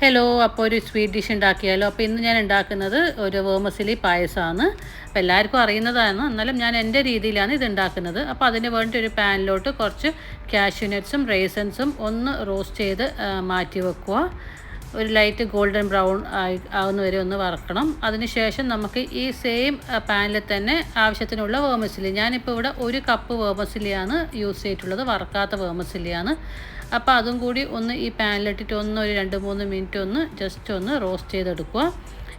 Hello അപ്പോൾ ഒരു sweet dish ഉണ്ടാക്കിയാലോ? അപ്പോൾ ഇന്ന് ഞാൻ ഉണ്ടാക്കുന്നത് ഒരു വേമസിലി പായസമാണ്. അപ്പോൾ എല്ലാവർക്കും അറിയുന്നതാണ്. എന്നാലും ഞാൻ എന്റെ രീതിയിലാണ് ഇത് ഉണ്ടാക്കുന്നത്. അപ്പോൾ അതിന് വേണ്ടി ഒരു പാനിലോട്ട് കുറച്ച് കാഷ്യൂ റേസൻസും ഒന്ന് റോസ്റ്റ് ചെയ്ത് മാറ്റി വെക്കുക. ഒരു ലൈറ്റ് ഗോൾഡൻ ബ്രൗൺ ആയി ആകുന്നവരെ ഒന്ന് വറക്കണം. അതിനുശേഷം നമുക്ക് ഈ സെയിം പാനിൽ തന്നെ ആവശ്യത്തിനുള്ള വേമസിലി ഞാനിപ്പോൾ ഇവിടെ ഒരു കപ്പ് വേമസിലിയാണ് യൂസ് ചെയ്തിട്ടുള്ളത്. വറക്കാത്ത വേമസിലിയാണ് അപ്പോൾ അതും കൂടി ഒന്ന് ഈ പാനിലിട്ടിട്ട് ഒന്ന് ഒരു രണ്ട് മൂന്ന് മിനിറ്റ് ഒന്ന് ജസ്റ്റ് ഒന്ന് റോസ്റ്റ് ചെയ്തെടുക്കുക.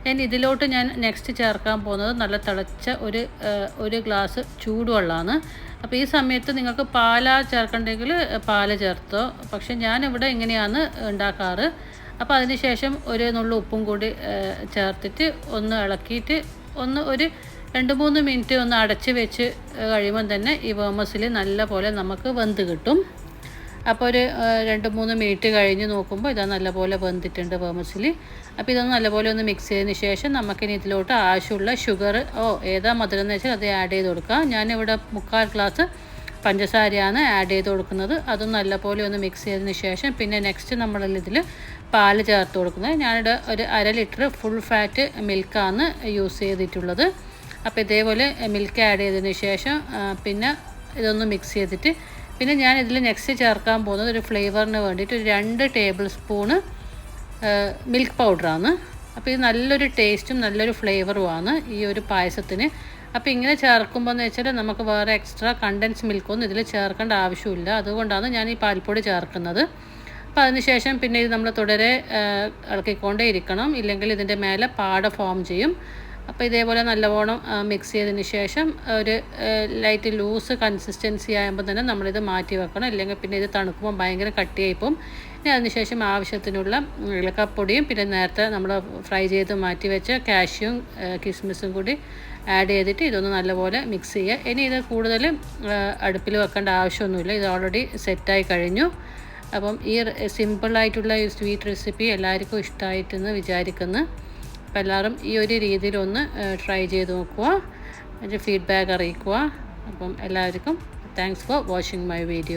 ഞാൻ ഇതിലോട്ട് ഞാൻ നെക്സ്റ്റ് ചേർക്കാൻ പോകുന്നത് നല്ല തിളച്ച ഒരു ഒരു ഗ്ലാസ് ചൂടുവെള്ളമാണ്. അപ്പോൾ ഈ സമയത്ത് നിങ്ങൾക്ക് പാല ചേർക്കണ്ടെങ്കിൽ പാൽ ചേർത്തോ. പക്ഷേ ഞാനിവിടെ ഇങ്ങനെയാണ് ഉണ്ടാക്കാറ്? അപ്പോൾ അതിന് ശേഷം ഒരു നുള്ള ഉപ്പും കൂടി ചേർത്തിട്ട് ഒന്ന് ഇളക്കിയിട്ട് ഒന്ന് ഒരു രണ്ട് മൂന്ന് മിനിറ്റ് ഒന്ന് അടച്ച് വെച്ച് കഴിയുമ്പം തന്നെ ഈ വേമസിൽ നല്ല പോലെ നമുക്ക് വെന്ത് കിട്ടും. അപ്പോൾ ഒരു രണ്ട് മൂന്ന് മിനിറ്റ് കഴിഞ്ഞ് നോക്കുമ്പോൾ ഇത് നല്ലപോലെ വെന്തിട്ടുണ്ട് വേമസിൽ അപ്പോൾ ഇതൊന്ന് നല്ലപോലെ ഒന്ന് മിക്സ് ചെയ്തതിന് ശേഷം നമുക്കിനി ഇതിലോട്ട് ആവശ്യമുള്ള ഷുഗർ ഓ ഏതാ മധുരം എന്ന് വെച്ചാൽ അത് ആഡ് ചെയ്ത് കൊടുക്കുക ഞാനിവിടെ മുക്കാൽ ഗ്ലാസ് പഞ്ചസാരയാണ് ആഡ് ചെയ്ത് കൊടുക്കുന്നത്. അതും നല്ലപോലെ ഒന്ന് മിക്സ് ചെയ്തതിന് ശേഷം പിന്നെ നെക്സ്റ്റ് നമ്മൾ നമ്മളിതിൽ പാൽ ചേർത്ത് കൊടുക്കുന്നത്. ഞാനിവിടെ ഒരു അര ലിറ്റർ ഫുൾ ഫാറ്റ് മിൽക്കാണ് യൂസ് ചെയ്തിട്ടുള്ളത്. അപ്പോൾ ഇതേപോലെ മിൽക്ക് ആഡ് ചെയ്തതിന് ശേഷം പിന്നെ ഇതൊന്ന് മിക്സ് ചെയ്തിട്ട് പിന്നെ ഞാൻ ഇതിൽ നെക്സ്റ്റ് ചേർക്കാൻ പോകുന്നത് ഒരു ഫ്ലേവറിന് വേണ്ടിയിട്ട് ഒരു രണ്ട് ടേബിൾ സ്പൂണ് മിൽക്ക് പൗഡറാണ് അപ്പോൾ ഇത് നല്ലൊരു ടേസ്റ്റും നല്ലൊരു ഫ്ലേവറുമാണ് ഈ ഒരു പായസത്തിന്. അപ്പോൾ ഇങ്ങനെ ചേർക്കുമ്പോൾ എന്ന് വെച്ചാൽ നമുക്ക് വേറെ എക്സ്ട്രാ കണ്ടൻസ് മിൽക്കൊന്നും ഇതിൽ ചേർക്കേണ്ട ആവശ്യമില്ല. അതുകൊണ്ടാണ് ഞാൻ ഈ പാൽപ്പൊടി ചേർക്കുന്നത്. അപ്പോൾ അതിനുശേഷം പിന്നെ ഇത് നമ്മൾ തുടരെ ഇളക്കിക്കൊണ്ടേ ഇരിക്കണം ഇല്ലെങ്കിൽ ഇതിന്റെ മേലെ പാട ഫോം ചെയ്യും. അപ്പോൾ ഇതേപോലെ നല്ലവണ്ണം മിക്സ് ചെയ്തതിന് ശേഷം ഒരു ലൈറ്റ് ലൂസ് കൺസിസ്റ്റൻസി ആകുമ്പോൾ തന്നെ നമ്മളിത് മാറ്റി വെക്കണം. അല്ലെങ്കിൽ പിന്നെ ഇത് തണുക്കുമ്പോൾ ഭയങ്കര കട്ടിയായി പോകും ഇനി അതിനുശേഷം ആവശ്യത്തിനുള്ള ഇളക്കപ്പൊടിയും പിന്നെ നേരത്തെ നമ്മൾ ഫ്രൈ ചെയ്ത് മാറ്റി വെച്ച കാഷ്യും കിസ്മിസും കൂടി ആഡ് ചെയ്തിട്ട് ഇതൊന്ന് നല്ലപോലെ മിക്സ് ചെയ്യുക. ഇനി ഇത് കൂടുതൽ അടുപ്പിൽ വെക്കേണ്ട ആവശ്യമൊന്നുമില്ല. ഇത് ഓൾറെഡി സെറ്റായി കഴിഞ്ഞു. അപ്പം ഈ സിമ്പിളായിട്ടുള്ള ഈ സ്വീറ്റ് റെസിപ്പി എല്ലാവർക്കും ഇഷ്ടമായിട്ടെന്ന് വിചാരിക്കുന്നു. അപ്പോൾ എല്ലാവരും ഈ ഒരു രീതിയിലൊന്ന് ട്രൈ ചെയ്ത് നോക്കുക അതിന്റെ ഫീഡ്ബാക്ക് അറിയിക്കുക അപ്പം എല്ലാവർക്കും thanks for watching my video